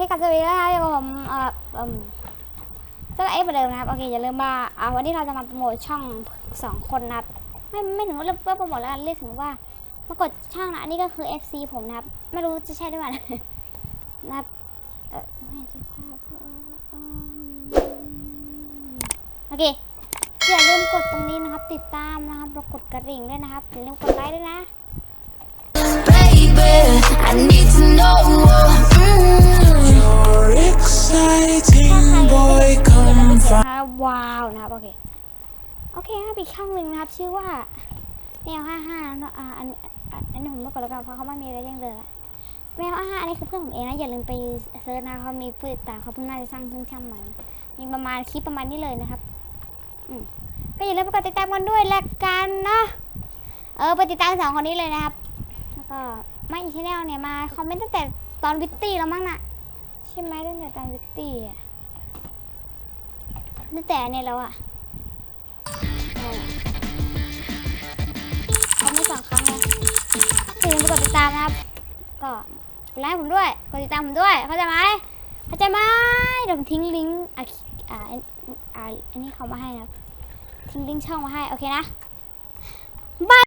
เคกับสวัสดีนะครับอยู่กับผมเอ่อเอิ่มเจ้าเอฟเหมือนเดิมนะครับ โอเคอย่าลืมว่าอ่าวันนี้เราจะมาโปรโมทช่องสองคนนะครับ ไม่ไม่ถึงว่าเรียกว่าโปรโมทแล้วกันเรียกถึงว่ามากดช่องนะอันนี้ก็คือ FC ผมนะครับ ไม่รู้จะใช่ด้ไหมนะครับเออไม่ใช่ภาพโอเคอย่าลืมกดตรงนี้นะครับ ติดตามนะครับแล้วกดกระดิ่งด้วยนะครับอย่าลืมกดไลค์ด้วยนะ นะครับว้าวนะครับโอเคโอเคครับอีกช่องหนึ่งนะครับ ชื่อว่าแมวห้าห้าเนอะอ่าอันอันนี้ผมไม่กดแล้วกันเพราะเขาไม่มีอะไรย่งเดินละแมวห้าห้าอันนี้คือเพื่อนผมเองนะอย่าลืมไปเซิร์ชนะเขามีผู้ติดตามเขาเพิ่งน่าจะสร้างเพิ่งช่างใหม่มีประมาณคลิปประมาณนี้เลยนะครับอืมก็อย่าลืมไปกดติดตามกันด้วยละกันนะเออไปติดตามสองคนนี้เลยนะครับ แล้วก็ไม่อีกชแนลเนี่ยมาคอมเมนต์ตั้งแต่ตอนวิตตี้แล้วมั้งนะใช่ไหมตั้งแต่ตอนวิตตี้อะ ตั้งแต่เนี่ยแล้วอะเขาไม่สองครั้งเลยอย่าลืมกดติดตามนะครับ ก็กดไลค์ผมด้วย กดติดตามผมด้วย เข้าใจไหมเข้าใจไหมเดี๋ยวผมทิ้งลิงก์อะอ่าอ่าอันนี้เขามาให้นะครับ ทิ้งลิงก์ช่องมาให้ โอเคนะบาย